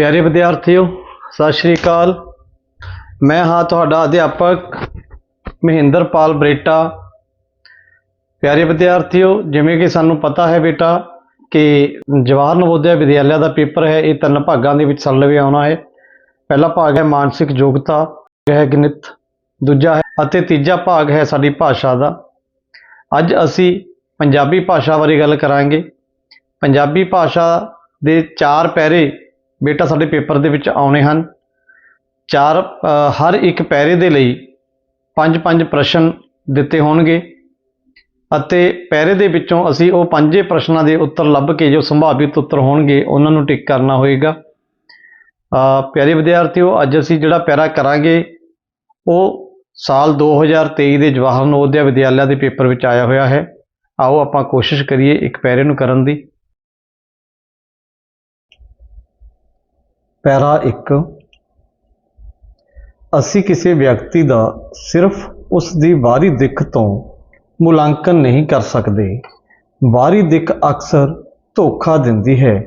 ਪਿਆਰੇ ਵਿਦਿਆਰਥੀਓ, ਸਤਿ ਸ਼੍ਰੀ ਅਕਾਲ। ਮੈਂ ਹਾਂ ਤੁਹਾਡਾ ਅਧਿਆਪਕ ਮਹਿੰਦਰਪਾਲ ਬਰੇਟਾ। ਪਿਆਰੇ ਵਿਦਿਆਰਥੀਓ, ਜਿਵੇਂ ਕਿ ਸਾਨੂੰ ਪਤਾ ਹੈ ਬੇਟਾ, ਕਿ ਜਵਾਹਰ ਨਵੋਦਿਆ ਵਿਦਿਆਲਿਆ ਦਾ ਪੇਪਰ ਹੈ, ਇਹ ਤਿੰਨ ਭਾਗਾਂ ਦੇ ਵਿੱਚ ਚੱਲ ਰਿਹਾ ਆਉਣਾ ਹੈ। ਪਹਿਲਾ ਭਾਗ ਹੈ ਮਾਨਸਿਕ ਯੋਗਤਾ ਹੈ ਗਣਿਤ। ਦੂਜਾ ਹੈ, ਅਤੇ ਤੀਜਾ ਭਾਗ ਹੈ ਸਾਡੀ ਭਾਸ਼ਾ ਦਾ। ਅੱਜ ਅਸੀਂ ਪੰਜਾਬੀ ਭਾਸ਼ਾ ਬਾਰੇ ਗੱਲ ਕਰਾਂਗੇ। ਪੰਜਾਬੀ ਭਾਸ਼ਾ ਦੇ ਚਾਰ ਪੈਰੇ ਬੇਟਾ ਸਾਡੇ ਪੇਪਰ ਦੇ ਵਿੱਚ ਆਉਣੇ ਹਨ। ਚਾਰ ਹਰ ਇੱਕ ਪੈਰੇ ਦੇ ਲਈ ਪੰਜ ਪੰਜ ਪ੍ਰਸ਼ਨ ਦਿੱਤੇ ਹੋਣਗੇ ਅਤੇ ਪੈਰੇ ਦੇ ਵਿੱਚੋਂ ਅਸੀਂ ਉਹ ਪੰਜੇ ਪ੍ਰਸ਼ਨਾਂ ਦੇ ਉੱਤਰ ਲੱਭ ਕੇ ਜੋ ਸੰਭਾਵਿਤ ਉੱਤਰ ਹੋਣਗੇ ਉਹਨਾਂ ਨੂੰ ਟਿਕ ਕਰਨਾ ਹੋਏਗਾ। ਅ, ਪਿਆਰੇ ਵਿਦਿਆਰਥੀਓ ਅੱਜ ਅਸੀਂ ਜਿਹੜਾ ਪੈਰਾ ਕਰਾਂਗੇ ਉਹ ਸਾਲ 2023 ਦੇ ਜਵਾਹਰ ਨਵੋਦਿਆ ਵਿਦਿਆਲਿਆ ਦੇ ਪੇਪਰ ਵਿੱਚ ਆਇਆ ਹੋਇਆ ਹੈ। ਆਓ ਆਪਾਂ ਕੋਸ਼ਿਸ਼ ਕਰੀਏ ਇੱਕ ਪੈਰੇ ਨੂੰ ਕਰਨ ਦੀ। ਪੈਰਾ 1 ਅਸੀਂ ਕਿਸੇ ਵਿਅਕਤੀ ਦਾ ਸਿਰਫ ਉਸ ਦੀ ਬਾਹਰੀ ਦਿੱਖ ਤੋਂ ਮੁਲਾਂਕਣ ਨਹੀਂ ਕਰ ਸਕਦੇ। ਬਾਹਰੀ ਦਿੱਖ ਅਕਸਰ ਧੋਖਾ ਦਿੰਦੀ ਹੈ।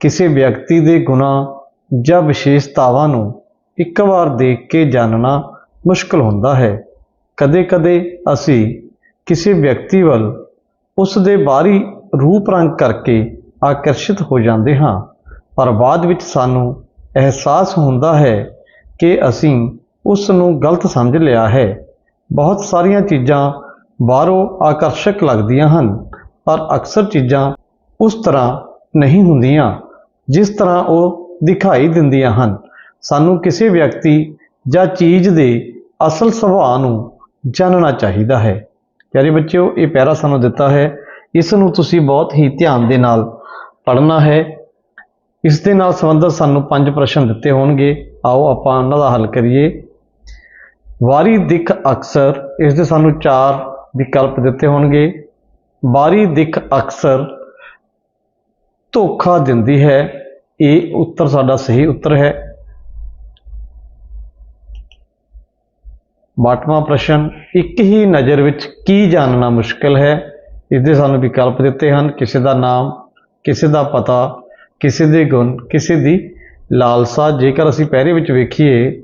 ਕਿਸੇ ਵਿਅਕਤੀ ਦੇ ਗੁਣਾਂ ਜਾਂ ਵਿਸ਼ੇਸ਼ਤਾਵਾਂ ਨੂੰ ਇੱਕ ਵਾਰ ਦੇਖ ਕੇ ਜਾਣਨਾ ਮੁਸ਼ਕਲ ਹੁੰਦਾ ਹੈ। ਕਦੇ-ਕਦੇ ਅਸੀਂ ਕਿਸੇ ਵਿਅਕਤੀ ਵੱਲ ਉਸ ਦੇ ਬਾਹਰੀ ਰੂਪ ਰੰਗ ਕਰਕੇ ਆਕਰਸ਼ਿਤ ਹੋ ਜਾਂਦੇ ਹਾਂ। ਪਰ ਬਾਅਦ ਵਿੱਚ ਸਾਨੂੰ ਅਹਿਸਾਸ ਹੁੰਦਾ ਹੈ ਕਿ ਅਸੀਂ ਉਸ ਨੂੰ ਗਲਤ ਸਮਝ ਲਿਆ ਹੈ। ਬਹੁਤ ਸਾਰੀਆਂ ਚੀਜ਼ਾਂ ਬਾਹਰੋਂ ਆਕਰਸ਼ਕ ਲੱਗਦੀਆਂ ਹਨ, ਪਰ ਅਕਸਰ ਚੀਜ਼ਾਂ ਉਸ ਤਰ੍ਹਾਂ ਨਹੀਂ ਹੁੰਦੀਆਂ ਜਿਸ ਤਰ੍ਹਾਂ ਉਹ ਦਿਖਾਈ ਦਿੰਦੀਆਂ ਹਨ। ਸਾਨੂੰ ਕਿਸੇ ਵਿਅਕਤੀ ਜਾਂ ਚੀਜ਼ ਦੇ ਅਸਲ ਸੁਭਾਅ ਨੂੰ ਜਾਣਨਾ ਚਾਹੀਦਾ ਹੈ। ਪਿਆਰੇ ਬੱਚਿਓ, ਇਹ ਪੈਰਾ ਸਾਨੂੰ ਦਿੱਤਾ ਹੈ। ਇਸ ਨੂੰ ਤੁਸੀਂ ਬਹੁਤ ਹੀ ਧਿਆਨ ਦੇ ਨਾਲ ਪੜ੍ਹਨਾ ਹੈ। ਇਸ ਦੇ ਨਾਲ ਸੰਬੰਧਿਤ ਸਾਨੂੰ ਪੰਜ ਪ੍ਰਸ਼ਨ ਦਿੱਤੇ ਹੋਣਗੇ। ਆਓ ਆਪਾਂ ਉਹਨਾਂ ਦਾ ਹੱਲ ਕਰੀਏ। ਵਾਰੀ ਦਿੱਖ ਅਕਸਰ, ਇਸ ਦੇ ਸਾਨੂੰ ਚਾਰ ਵਿਕਲਪ ਦਿੱਤੇ ਹੋਣਗੇ। ਵਾਰੀ ਦਿੱਖ ਅਕਸਰ ਧੋਖਾ ਦਿੰਦੀ ਹੈ। ਇਹ ਉੱਤਰ ਸਾਡਾ ਸਹੀ ਉੱਤਰ ਹੈ। ਬਾਟਵਾਂ ਪ੍ਰਸ਼ਨ, ਇੱਕ ਹੀ ਨਜ਼ਰ ਵਿੱਚ ਕੀ ਜਾਣਨਾ ਮੁਸ਼ਕਲ ਹੈ? ਇਸ ਦੇ ਸਾਨੂੰ ਵਿਕਲਪ ਦਿੱਤੇ ਹਨ। ਕਿਸੇ ਦਾ ਨਾਮ, ਕਿਸੇ ਦਾ ਪਤਾ ਕਿਸੇ ਦੇ ਗੁਣ, ਕਿਸੇ ਦੀ ਲਾਲਸਾ, ਜੇਕਰ ਅਸੀਂ ਪਹਿਰੇ ਵਿੱਚ ਵੇਖੀਏ,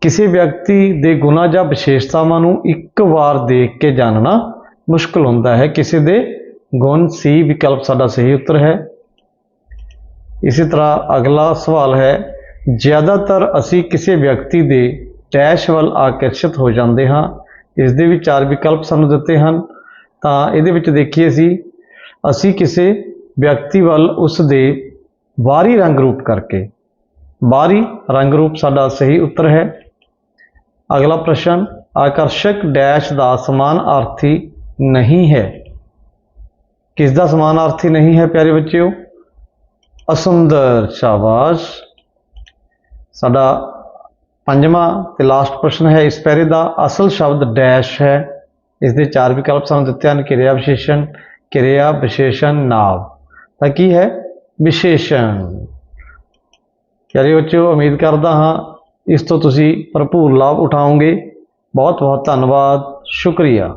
ਕਿਸੇ ਵਿਅਕਤੀ ਦੇ ਗੁਣਾਂ ਜਾਂ ਵਿਸ਼ੇਸ਼ਤਾਵਾਂ ਨੂੰ ਇੱਕ ਵਾਰ ਦੇਖ ਕੇ ਜਾਣਨਾ ਮੁਸ਼ਕਲ ਹੁੰਦਾ ਹੈ। ਕਿਸੇ ਦੇ ਗੁਣ ਸੀ ਵਿਕਲਪ ਸਾਡਾ ਸਹੀ ਉੱਤਰ ਹੈ। ਇਸੇ ਤਰ੍ਹਾਂ ਅਗਲਾ ਸਵਾਲ ਹੈ, ਜ਼ਿਆਦਾਤਰ ਅਸੀਂ ਕਿਸੇ ਵਿਅਕਤੀ ਦੇ ਡੈਸ਼ ਵੱਲ ਆਕਰਸ਼ਿਤ ਹੋ ਜਾਂਦੇ ਹਾਂ, ਇਸ ਦੇ ਵੀ ਚਾਰ ਵਿਕਲਪ ਸਾਨੂੰ ਦਿੱਤੇ ਹਨ। ਤਾਂ ਇਹਦੇ ਵਿੱਚ ਦੇਖੀਏ ਅਸੀਂ ਅਸੀਂ ਕਿਸੇ ਵਿਅਕਤੀ ਵੱਲ ਉਸ ਦੇ ਬਾਹਰੀ ਰੰਗ ਰੂਪ ਕਰਕੇ। ਬਾਹਰੀ ਰੰਗ ਰੂਪ ਸਾਡਾ ਸਹੀ ਉੱਤਰ ਹੈ। ਅਗਲਾ ਪ੍ਰਸ਼ਨ, ਆਕਰਸ਼ਕ ਡੈਸ਼ ਦਾ ਸਮਾਨ ਸਮਾਨਾਰਥੀ ਨਹੀਂ ਹੈ। ਕਿਸ ਦਾ ਸਮਾਨ ਸਮਾਨਾਰਥੀ ਨਹੀਂ ਹੈ ਪਿਆਰੇ ਬੱਚਿਓ? ਅਸੁੰਦਰ ਸ਼ਾਬਾਸ਼। ਸਾਡਾ ਪੰਜਵਾਂ ਤੇ ਲਾਸਟ ਪ੍ਰਸ਼ਨ ਹੈ, ਇਸ ਪੈਰੇ ਦਾ ਅਸਲ ਸ਼ਬਦ ਡੈਸ਼ ਹੈ। ਇਸ ਦੇ ਚਾਰ ਵਿਕਲਪ ਸਾਨੂੰ ਦਿੱਤੇ ਹਨ, ਕਿਰਿਆ ਵਿਸ਼ੇਸ਼ਣ ਕਿਰਿਆ ਵਿਸ਼ੇਸ਼ਣ ਨਾਮ ਤਾਂ ਕੀ ਹੈ? ਵਿਸ਼ੇਸ਼ਣ। ਪਿਆਰੇ ਬੱਚਿਓ, ਉਮੀਦ ਕਰਦਾ ਹਾਂ ਇਸ ਤੋਂ ਤੁਸੀਂ ਭਰਪੂਰ ਲਾਭ ਉਠਾਓਗੇ। ਬਹੁਤ ਬਹੁਤ ਧੰਨਵਾਦ। ਸ਼ੁਕਰੀਆ।